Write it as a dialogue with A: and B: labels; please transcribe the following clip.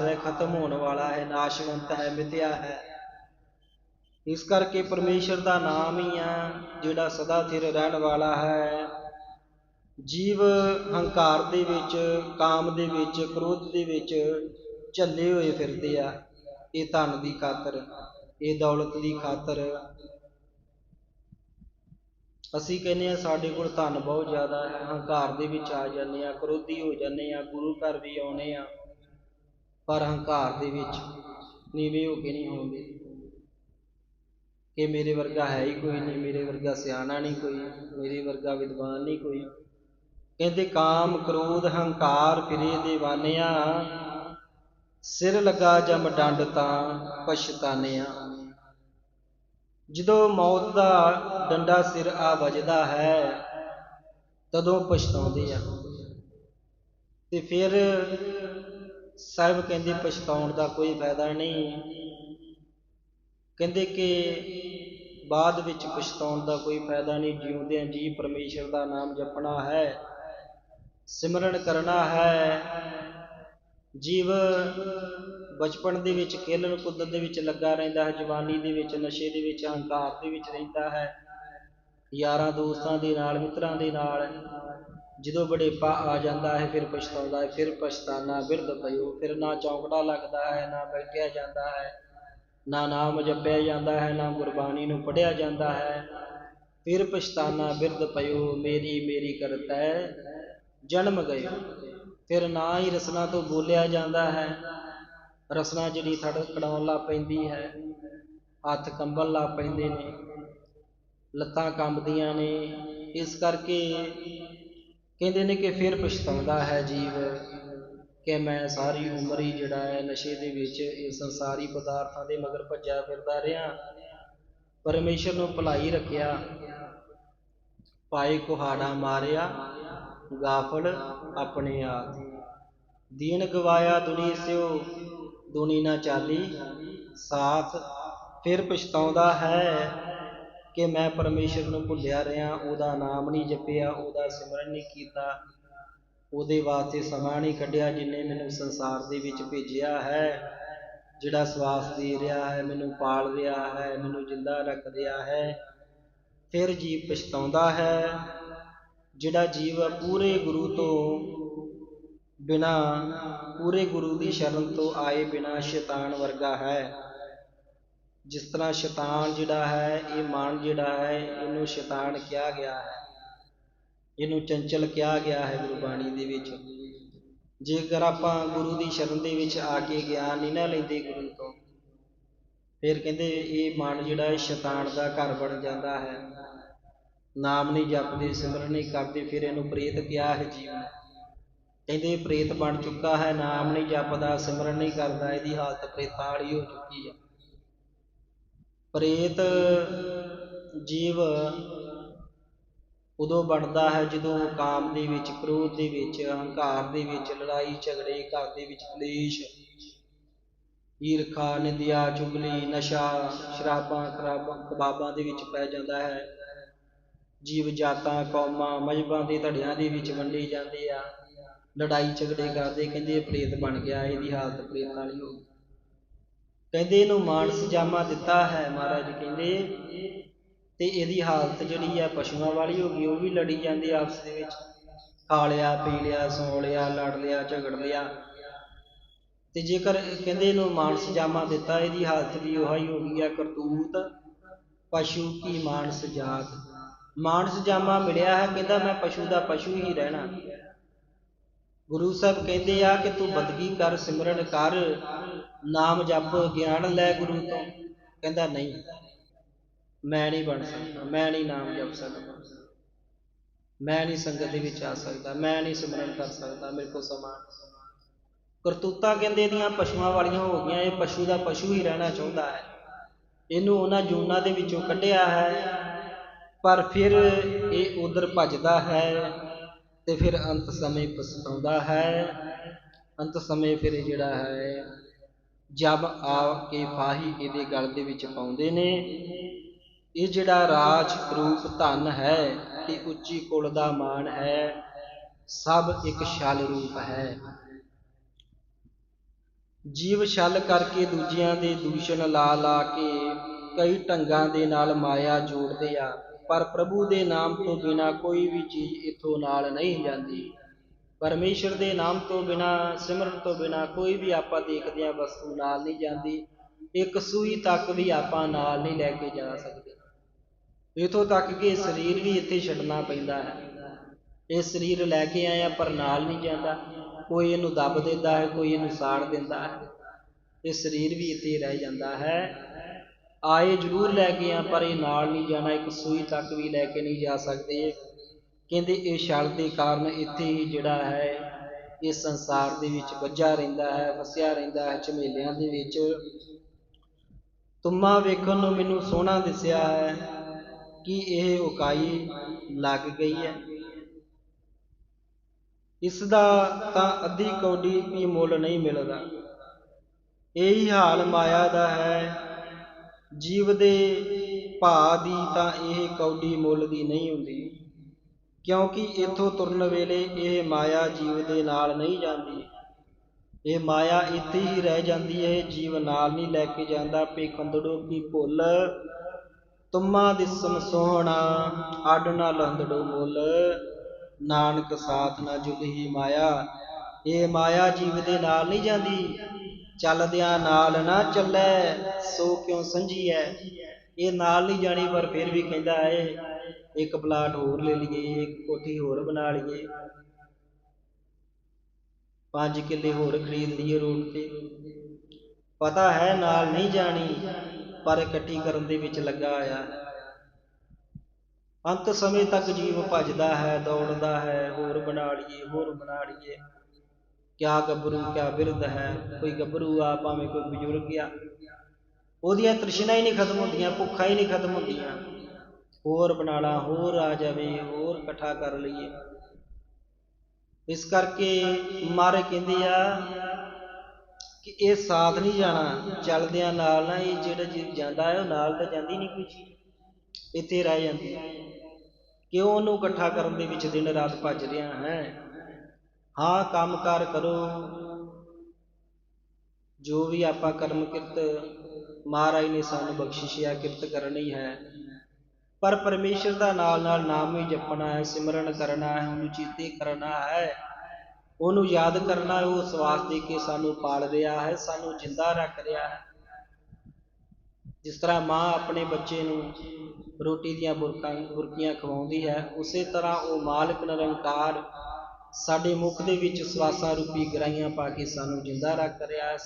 A: ਹੰਕਾਰ ਹੈ ਖਤਮ ਹੋਣ ਵਾਲਾ ਹੈ ਨਾਸ਼ਵੰਤ ਹੈ ਮਿਥਿਆ ਹੈ। ਇਸ ਕਰਕੇ ਪਰਮੇਸ਼ਰ ਦਾ ਨਾਮ ਹੀ ਆ, ਜਿਹੜਾ ਸਦਾ ਥਿਰ ਰਹਿਣ ਵਾਲਾ ਹੈ। ਜੀਵ ਹੰਕਾਰ ਦੇ ਵਿੱਚ, ਕਾਮ ਦੇ ਵਿੱਚ, ਕ੍ਰੋਧ ਦੇ ਵਿੱਚ ਝੱਲੇ ਹੋਏ ਫਿਰਦੇ ਆ। ਇਹ ਧਨ ਦੀ ਖਾਤਰ, ਇਹ ਦੌਲਤ ਦੀ ਖਾਤਰ। ਅਸੀਂ ਕਹਿੰਦੇ ਆ ਸਾਡੇ ਕੋਲ ਧਨ ਬਹੁਤ ਜ਼ਿਆਦਾ ਹੈ, ਹੰਕਾਰ ਦੇ ਵਿੱਚ ਆ ਜਾਂਦੇ ਆ ਕ੍ਰੋਧੀ ਹੋ ਜਾਂਦੇ ਆ ਗੁਰੂ ਘਰ ਵੀ ਆਉਨੇ ਆ ਪਰ ਹੰਕਾਰ ਦੇ ਵਿੱਚ ਨੀਵੇਂ ਹੋ ਕੇ ਨਹੀਂ ਹੋਣਗੇ ਕਿ ਮੇਰੇ ਵਰਗਾ ਹੈ ਹੀ ਕੋਈ ਨਹੀਂ, ਮੇਰੇ ਵਰਗਾ ਸਿਆਣਾ ਨਹੀਂ ਕੋਈ, ਮੇਰੇ ਵਰਗਾ ਵਿਦਵਾਨ ਨਹੀਂ ਕੋਈ। ਕਹਿੰਦੇ, ਕਾਮ ਕ੍ਰੋਧ ਹੰਕਾਰ ਫਿਰੇ دیਵਾਨਿਆ ਸਿਰ ਲਗਾ ਜਮ ਡੰਡ ਤਾਂ ਪਛਤਾਨਿਆ। ਜਦੋਂ ਮੌਤ ਦਾ ਡੰਡਾ ਸਿਰ ਆ ਵੱਜਦਾ ਹੈ, ਤਦੋਂ ਪਛਤਾਉਂਦੇ ਆ। ਤੇ ਫਿਰ ਸਾਹਿਬ ਕਹਿੰਦੇ ਪਛਤਾਉਣ ਦਾ ਕੋਈ ਫਾਇਦਾ ਨਹੀਂ ਕਹਿੰਦੇ ਕਿ ਬਾਅਦ ਵਿੱਚ ਪਛਤਾਉਣ ਦਾ ਕੋਈ ਫਾਇਦਾ ਨਹੀਂ, ਜਿਉਂਦਿਆਂ ਜੀ ਪਰਮੇਸ਼ਰ ਦਾ ਨਾਮ ਜਪਣਾ ਹੈ, ਸਿਮਰਨ ਕਰਨਾ ਹੈ। ਜੀਵ ਬਚਪਨ ਦੇ ਵਿੱਚ ਖੇਲਣ ਕੁੱਦਣ ਦੇ ਵਿੱਚ ਲੱਗਾ ਰਹਿੰਦਾ ਹੈ, ਜਵਾਨੀ ਦੇ ਵਿੱਚ, ਨਸ਼ੇ ਦੇ ਵਿੱਚ, ਹੰਕਾਰ ਦੇ ਵਿੱਚ ਰਹਿੰਦਾ ਹੈ। ਯਾਰਾਂ ਦੋਸਤਾਂ ਦੇ ਨਾਲ, ਮਿੱਤਰਾਂ ਦੇ ਨਾਲ ਜਦੋਂ ਬੜੇਪਾ ਆ ਜਾਂਦਾ ਹੈ, ਫਿਰ ਪਛਤਾਉਂਦਾ ਹੈ, ਫਿਰ ਪਛਤਾਨਾ, ਬਿਰਧ ਪਇਓ ਫਿਰ ਨਾ ਚੌਂਕੜਾ ਲੱਗਦਾ ਹੈ, ਨਾ ਬੈਠਿਆ ਜਾਂਦਾ ਹੈ, ਨਾ ਨਾਮ ਜਪਿਆ ਜਾਂਦਾ ਹੈ, ਨਾ ਗੁਰਬਾਣੀ ਨੂੰ ਪੜਿਆ ਜਾਂਦਾ ਹੈ, ਫਿਰ ਪਛਤਾਨਾ, ਬਿਰਧ ਪਇਓ ਮੇਰੀ ਮੇਰੀ ਕਰਤੈ, ਜਨਮ ਗਇਓ ਫਿਰ ਨਾ ਹੀ ਰਸਨਾ ਤੋਂ ਬੋਲਿਆ ਜਾਂਦਾ ਹੈ, ਰਸਨਾ ਜਿਹੜੀ ਥੜਕੜਾਉਣ ਲੱਗ ਪੈਂਦੀ ਹੈ, ਹੱਥ ਕੰਬਣ ਲੱਗ ਪੈਂਦੇ ਨੇ, ਲੱਤਾਂ ਕੰਬਦੀਆਂ ਨੇ, ਇਸ ਕਰਕੇ ਕਹਿੰਦੇ ਨੇ ਕਿ ਫਿਰ ਪਛਤਾਉਂਦਾ ਹੈ ਜੀਵ ਕਿ ਮੈਂ ਸਾਰੀ ਉਮਰ ਹੀ ਜਿਹੜਾ ਹੈ ਨਸ਼ੇ ਦੇ ਵਿੱਚ ਇਹ ਸੰਸਾਰੀ ਪਦਾਰਥਾਂ ਦੇ ਮਗਰ ਭੱਜਿਆ ਫਿਰਦਾ ਰਿਹਾ। ਪਰਮੇਸ਼ਰ ਨੂੰ ਭਲਾਈ ਰੱਖਿਆ। ਪਾਏ ਕੁਹਾੜਾ ਮਾਰਿਆ। ਗਾਫਲ ਆਪਣੇ ਆਪ। ਦੀਨ ਗਵਾਇਆ ਦੁਨੀ ਸਿਓ, ਦੁਨੀ ਨਾ ਚਾਲੀ। ਸਾਥ ਫਿਰ ਪਛਤਾਉਂਦਾ ਹੈ ਕਿ ਮੈਂ ਪਰਮੇਸ਼ਰ ਨੂੰ ਭੁੱਲਿਆ ਰਿਹਾ, ਉਹਦਾ ਨਾਮ ਨਹੀਂ ਜਪਿਆ, ਉਹਦਾ ਸਿਮਰਨ ਨਹੀਂ ਕੀਤਾ, ਉਹਦੇ ਵਾਸਤੇ ਸਮਾਂ ਨਹੀਂ ਕੱਢਿਆ ਜਿਨੇ ਮੈਨੂੰ ਸੰਸਾਰ ਦੇ ਵਿੱਚ ਭੇਜਿਆ ਹੈ, ਜਿਹੜਾ ਸਵਾਸ ਦੇ ਰਿਹਾ ਹੈ, ਮੈਨੂੰ ਪਾਲ ਰਿਹਾ ਹੈ, ਮੈਨੂੰ ਜਿੰਦਾ ਰੱਖ ਰਿਹਾ ਹੈ, ਫਿਰ ਜੀਵ ਪਛਤਾਉਂਦਾ ਹੈ, ਜਿਹੜਾ ਜੀਵ ਪੂਰੇ ਗੁਰੂ ਤੋਂ ਬਿਨਾ, ਪੂਰੇ ਗੁਰੂ ਦੀ ਸ਼ਰਨ ਤੋਂ ਆਏ ਬਿਨਾ ਸ਼ੈਤਾਨ ਵਰਗਾ ਹੈ। ਜਿਸ ਤਰ੍ਹਾਂ ਸ਼ੈਤਾਨ ਜਿਹੜਾ ਹੈ, ਇਹ ਮਨ ਜਿਹੜਾ ਹੈ, ਇਹਨੂੰ ਸ਼ੈਤਾਨ ਕਿਹਾ ਗਿਆ ਹੈ। ਇਹਨੂੰ ਚੰਚਲ ਕਿਹਾ ਗਿਆ ਹੈ ਗੁਰਬਾਣੀ ਦੇ ਵਿੱਚ। ਜੇਕਰ ਆਪਾਂ ਗੁਰੂ ਦੀ ਸ਼ਰਨ ਦੇ ਵਿੱਚ ਆ ਕੇ ਗਿਆਨ ਨਹੀਂ ਨਾ ਲੈਂਦੇ ਗੁਰੂ ਤੋਂ, ਫਿਰ ਕਹਿੰਦੇ ਇਹ ਮਨ ਜਿਹੜਾ ਹੈ ਸ਼ੈਤਾਨ ਦਾ ਘਰ ਬਣ ਜਾਂਦਾ ਹੈ। ਨਾਮ ਨਹੀਂ ਜਪਦੇ, ਸਿਮਰਨ ਨਹੀਂ ਕਰਦੇ, ਫਿਰ ਇਹਨੂੰ ਪ੍ਰੇਤ ਕਿਹਾ ਹੈ ਜੀਵਨ। ਕਹਿੰਦੇ ਪ੍ਰੇਤ ਬਣ ਚੁੱਕਾ ਹੈ, ਨਾਮ ਨਹੀਂ ਜਪਦਾ, ਸਿਮਰਨ ਨਹੀਂ ਕਰਦਾ, ਇਹਦੀ ਹਾਲਤ ਪ੍ਰੇਤਾਂ ਵਾਲੀ ਹੋ ਚੁੱਕੀ ਹੈ। ਪ੍ਰੇਤ ਜੀਵ ਉਦੋਂ ਬਣਦਾ ਹੈ ਜਦੋਂ ਕਾਮ ਦੇ ਵਿੱਚ, ਕ੍ਰੋਧ ਦੇ ਵਿੱਚ ਹੰਕਾਰ ਦੇ ਵਿੱਚ, ਲੜਾਈ, ਝਗੜੇ, ਘਰ ਦੇ ਵਿੱਚ ਕਲੇਸ਼, ਈਰਖਾ, ਨਿੰਦਿਆ, ਚੁਗਲੀ, ਨਸ਼ਾ, ਸ਼ਰਾਬਾਂ, ਖਰਾਬਾਂ, ਕਬਾਬਾਂ ਦੇ ਵਿੱਚ ਪੈ ਜਾਂਦਾ ਹੈ। ਜੀਵ ਜਾਤਾਂ, ਕੌਮਾਂ ਮਜਬਾਂ ਦੇ ਧੜਿਆਂ ਦੇ ਵਿੱਚ ਵੰਡੇ ਜਾਂਦੇ ਆ। ਲੜਾਈ, ਝਗੜੇ ਕਰਦੇ ਕਹਿੰਦੇ ਪ੍ਰੇਤ ਬਣ ਗਿਆ, ਇਹਦੀ ਹਾਲਤ ਪ੍ਰੇਤ ਵਾਲੀ ਹੋ ਗਈ। ਕਹਿੰਦੇ ਇਹਨੂੰ ਮਾਨਸ ਜਾਮਾ ਦਿੱਤਾ ਹੈ ਮਹਾਰਾਜ ਕਹਿੰਦੇ। ਤੇ ਇਹਦੀ ਹਾਲਤ ਜਿਹੜੀ ਆ ਪਸ਼ੂਆਂ ਵਾਲੀ ਹੋ ਗਈ, ਉਹ ਵੀ ਲੜੀ ਜਾਂਦੇ ਆਪਸ ਦੇ ਵਿੱਚ। ਖਾ ਲਿਆ, ਪੀ ਲਿਆ, ਸੌ ਲਿਆ, ਲੜ ਲਿਆ, ਝਗੜ ਲਿਆ। ਤੇ ਜੇਕਰ ਕਹਿੰਦੇ ਇਹਨੂੰ ਮਾਨਸ ਜਾਮਾ ਦਿੱਤਾ, ਇਹਦੀ ਹਾਲਤ ਵੀ ਉਹੀ ਹੋ ਗਈ ਆ ਕਰਤੂਤ। ਪਸ਼ੂ ਕੀ ਮਾਨਸ ਜਾਤ? ਮਾਨਸ ਜਾਮਾ ਮਿਲਿਆ ਹੈ, ਕਹਿੰਦਾ ਮੈਂ ਪਸ਼ੂ ਦਾ ਪਸ਼ੂ ਹੀ ਰਹਿਣਾ। ਗੁਰੂ ਸਾਹਿਬ ਕਹਿੰਦੇ ਆ ਕਿ ਤੂੰ ਬੰਦਗੀ ਕਰ, ਸਿਮਰਨ ਕਰ, ਨਾਮ ਜਪ, ਗਿਆਨ ਲੈ ਗੁਰੂ ਤੋਂ। ਕਹਿੰਦਾ ਨਹੀਂ, ਮੈਂ ਨਹੀਂ ਬਣ ਸਕਦਾ, ਮੈਂ ਨਹੀਂ ਨਾਮ ਜਪ ਸਕਦਾ। ਮੈਂ ਨਹੀਂ ਸੰਗਤ ਦੇ ਵਿੱਚ ਆ ਸਕਦਾ, ਮੈਂ ਨਹੀਂ ਸਿਮਰਨ ਕਰ ਸਕਦਾ, ਮੇਰੇ ਕੋਲ ਸਮਾਂ ਕਰਤੂਤਾ ਕਹਿੰਦੇ ਦੀਆਂ ਪਸ਼ੂਆਂ ਵਾਲੀਆਂ ਹੋ ਗਈਆਂ, ਇਹ ਪਸ਼ੂ ਦਾ ਪਸ਼ੂ ਹੀ ਰਹਿਣਾ ਚਾਹੁੰਦਾ ਹੈ। ਇਹਨੂੰ ਉਹਨਾਂ ਜੂਨਾਂ ਦੇ ਵਿੱਚੋਂ ਕੱਢਿਆ ਹੈ, ਪਰ ਫਿਰ ਇਹ ਉਧਰ ਭੱਜਦਾ ਹੈ। ਤੇ ਫਿਰ ਅੰਤ ਸਮੇਂ ਪਛਤਾਉਂਦਾ ਹੈ। ਅੰਤ ਸਮੇਂ ਫਿਰ ਜਿਹੜਾ ਹੈ, ਜਬ ਆ ਕੇ ਫਾਹੀ ਇਹਦੇ ਗਲ ਦੇ ਵਿੱਚ ਪਾਉਂਦੇ ਨੇ। ਇਹ ਜਿਹੜਾ ਰਾਜ ਰੂਪ ਧਨ ਹੈ ਤੇ ਉੱਚੀ ਕੁਲ ਦਾ ਮਾਣ ਹੈ, ਸਭ ਇੱਕ ਛਲ ਰੂਪ ਹੈ। ਜੀਵ ਛਲ ਕਰਕੇ ਦੂਜਿਆਂ ਦੇ ਦੂਸ਼ਣ ਲਾ ਲਾ ਕੇ ਕਈ ਢੰਗਾਂ ਦੇ ਨਾਲ ਮਾਇਆ ਜੋੜਦੇ ਆ। ਪਰ ਪ੍ਰਭੂ ਦੇ ਨਾਮ ਤੋਂ ਬਿਨਾ ਕੋਈ ਵੀ ਚੀਜ਼ ਇਥੋਂ ਨਾਲ ਨਹੀਂ ਜਾਂਦੀ। ਪਰਮੇਸ਼ਰ ਦੇ ਨਾਮ ਤੋਂ ਬਿਨਾ, ਸਿਮਰਨ ਤੋਂ ਬਿਨਾ ਕੋਈ ਵੀ ਆਪਾਂ ਦੇਖਦੇ ਆ ਵਸਤੂ ਨਾਲ ਨਹੀਂ ਜਾਂਦੀ। ਇੱਕ ਸੂਈ ਤੱਕ ਵੀ ਆਪਾਂ ਨਾਲ ਨਹੀਂ ਲੈ ਕੇ ਜਾ ਸਕਦੇ। ਇਥੋਂ ਤੱਕ ਕਿ ਸਰੀਰ ਵੀ ਇੱਥੇ ਛੱਡਣਾ ਪੈਂਦਾ ਹੈ। ਇਹ ਸਰੀਰ ਲੈ ਕੇ ਆਇਆ ਪਰ ਨਾਲ ਨਹੀਂ ਜਾਂਦਾ। ਕੋਈ ਇਹਨੂੰ ਦੱਬ ਦਿੰਦਾ ਹੈ, ਕੋਈ ਇਹਨੂੰ ਸਾੜ ਦਿੰਦਾ ਹੈ। ਇਹ ਸਰੀਰ ਵੀ ਇੱਥੇ ਰਹਿ ਜਾਂਦਾ ਹੈ। ਆਏ ਜ਼ਰੂਰ ਲੈ ਕੇ ਆ, ਪਰ ਇਹ ਨਾਲ ਨਹੀਂ ਜਾਣਾ, ਇੱਕ ਸੂਈ ਤੱਕ ਵੀ ਲੈ ਕੇ ਨਹੀਂ ਜਾ ਸਕਦੇ। ਕਹਿੰਦੇ ਇਹ ਛਲ ਦੇ ਕਾਰਨ ਇੱਥੇ ਹੀ ਜਿਹੜਾ ਹੈ ਇਹ ਸੰਸਾਰ ਦੇ ਵਿੱਚ ਵੱਜਾ ਰਹਿੰਦਾ ਹੈ ਵਸਿਆ ਰਹਿੰਦਾ ਹੈ, ਝਮੇਲਿਆਂ ਦੇ ਵਿੱਚ। ਤੁਮਾ ਵੇਖਣ ਨੂੰ ਮੈਨੂੰ ਸੋਹਣਾ ਦਿਸਿਆ ਹੈ ਕਿ ਇਹ ਉਕਾਈ ਲੱਗ ਗਈ ਹੈ। ਇਸ ਦਾ ਤਾਂ ਅੱਧੀ ਕੌਡੀ ਵੀ ਮੁੱਲ ਨਹੀਂ ਮਿਲਦਾ। ਇਹੀ ਹਾਲ ਮਾਇਆ ਦਾ ਹੈ ਜੀਵ ਦੇ ਭਾ ਦੀ ਤਾਂ ਇਹ ਕੌਡੀ ਮੁੱਲ ਦੀ ਨਹੀਂ ਹੁੰਦੀ, ਕਿਉਂਕਿ ਇਥੋਂ ਤੁਰਨ ਵੇਲੇ ਇਹ ਮਾਇਆ ਜੀਵ ਦੇ ਨਾਲ ਨਹੀਂ ਜਾਂਦੀ। ਇਹ ਮਾਇਆ ਇੱਥੇ ਹੀ ਰਹਿ ਜਾਂਦੀ ਹੈ, ਜੀਵ ਨਾਲ ਨਹੀਂ ਲੈ ਕੇ ਜਾਂਦਾ। ਪੇਖੰਦੜੋ ਕੀ ਭੁੱਲ? ਤੁਮਾ ਦਿਸਮ ਸੋਹਣਾ, ਅੱਡ ਨਾ ਲੰਦੜੋ ਮੁੱਲ। ਨਾਨਕ ਸਾਥ ਨਾ ਜੁਗਹੀ ਮਾਇਆ। ਇਹ ਮਾਇਆ ਜੀਵ ਦੇ ਨਾਲ ਨਹੀਂ ਜਾਂਦੀ। ਚੱਲਦਿਆਂ ਨਾਲ ਨਾ ਚੱਲੇ, ਸੋ ਕਿਉ ਸੰਝੀਐ? ਇਹ ਨਾਲ ਨਹੀਂ ਜਾਣੀ, ਪਰ ਫਿਰ ਵੀ ਕਹਿੰਦਾ ਹੈ ਇੱਕ ਪਲਾਟ ਹੋਰ ਲੈ ਲਈਏ, ਇੱਕ ਕੋਠੀ ਹੋਰ ਬਣਾ ਲਈਏ। ਪੰਜ ਕਿੱਲੇ ਹੋਰ ਖਰੀਦ ਲਈਏ ਰੋਡ ਤੇ। ਪਤਾ ਹੈ ਨਾਲ ਨਹੀਂ ਜਾਣੀ, ਪਰ ਇਕੱਠੀ ਕਰਨ ਦੇ ਵਿੱਚ ਲੱਗਾ ਆਇਆ ਅੰਤ ਸਮੇਂ ਤੱਕ ਜੀਵ ਭੱਜਦਾ ਹੈ, ਦੌੜਦਾ ਹੈ, ਹੋਰ ਬਣਾ ਲਈਏ, ਹੋਰ ਬਣਾ ਲਈਏ। ਕਿਆ ਗੱਭਰੂ, ਕਿਆ ਬਿਰਧ ਹੈ, ਕੋਈ ਗੱਭਰੂ ਆ, ਭਾਵੇਂ ਕੋਈ ਬਜ਼ੁਰਗ ਆ। ਉਹਦੀਆਂ ਤ੍ਰਿਸ਼ਨਾ ਹੀ ਨਹੀਂ ਖਤਮ ਹੁੰਦੀਆਂ, ਭੁੱਖਾਂ ਹੀ ਨਹੀਂ ਖਤਮ ਹੁੰਦੀਆਂ। ਹੋਰ ਬਣਾਲਾ ਹੋਰ ਆ ਜਾਵੇ, ਹੋਰ ਇਕੱਠਾ ਕਰ ਲਈਏ। ਇਸ ਕਰਕੇ ਮਾਰੇ ਕਹਿੰਦੇ ਆ ਕਿ ਇਹ ਸਾਥ ਨਹੀਂ ਜਾਣਾ, ਚੱਲਦਿਆਂ ਨਾਲ ਨਾ ਇਹ ਜਿਹੜਾ ਜੀਵ ਜਾਂਦਾ ਹੈ, ਉਹ ਨਾਲ ਤਾਂ ਜਾਂਦੀ ਨਹੀਂ ਕੋਈ ਚੀਜ਼। ਇੱਥੇ ਰਹਿ ਜਾਂਦੀ। ਕਿਉਂ ਉਹਨੂੰ ਇਕੱਠਾ ਕਰਨ ਦੇ ਵਿੱਚ ਦਿਨ ਰਾਤ ਭੱਜ ਰਿਹਾ ਹੈ? ਹਾਂ ਕੰਮ ਕਾਰ ਕਰੋ। ਜੋ ਵੀ ਆਪਾਂ ਕਰਮ ਕਿਰਤ, ਮਹਾਰਾਜ ਨੇ ਸਾਨੂੰ ਬਖਸ਼ਿਸ਼ਿਆ ਕਿਰਤ ਕਰਨੀ ਹੈ, ਪਰ ਪਰਮੇਸ਼ਰ ਦਾ ਨਾਲ ਨਾਲ ਨਾਮ ਹੀ ਜਪਣਾ ਹੈ, ਸਿਮਰਨ ਕਰਨਾ ਹੈ, ਉਹਨੂੰ ਚੀਤੇ ਕਰਨਾ ਹੈ, ਉਹਨੂੰ ਯਾਦ ਕਰਨਾ ਹੈ, ਉਹ ਸਵਾਸ ਦੇ ਕੇ ਸਾਨੂੰ ਪਾਲ ਰਿਹਾ ਹੈ, ਸਾਨੂੰ ਜਿੰਦਾ ਰੱਖ ਰਿਹਾ ਹੈ। ਜਿਸ ਤਰ੍ਹਾਂ ਮਾਂ ਆਪਣੇ ਬੱਚੇ ਨੂੰ ਰੋਟੀ ਦੀਆਂ ਬੁਰਕਾਂ, ਬੁਰਕੀਆਂ ਖਵਾਉਂਦੀ ਹੈ, ਉਸੇ ਤਰ੍ਹਾਂ ਉਹ ਮਾਲਕ ਨਿਰੰਕਾਰ ਸਾਡੇ ਮੁੱਖ ਦੇ ਵਿੱਚ ਸਵਾਸਾਂ ਰੂਪੀ ਗਰਾਈਆਂ ਪਾ ਕੇ ਸਾਨੂੰ ਜਿੰਦਾ ਰੱਖ ਰਿਹਾ ਹੈ।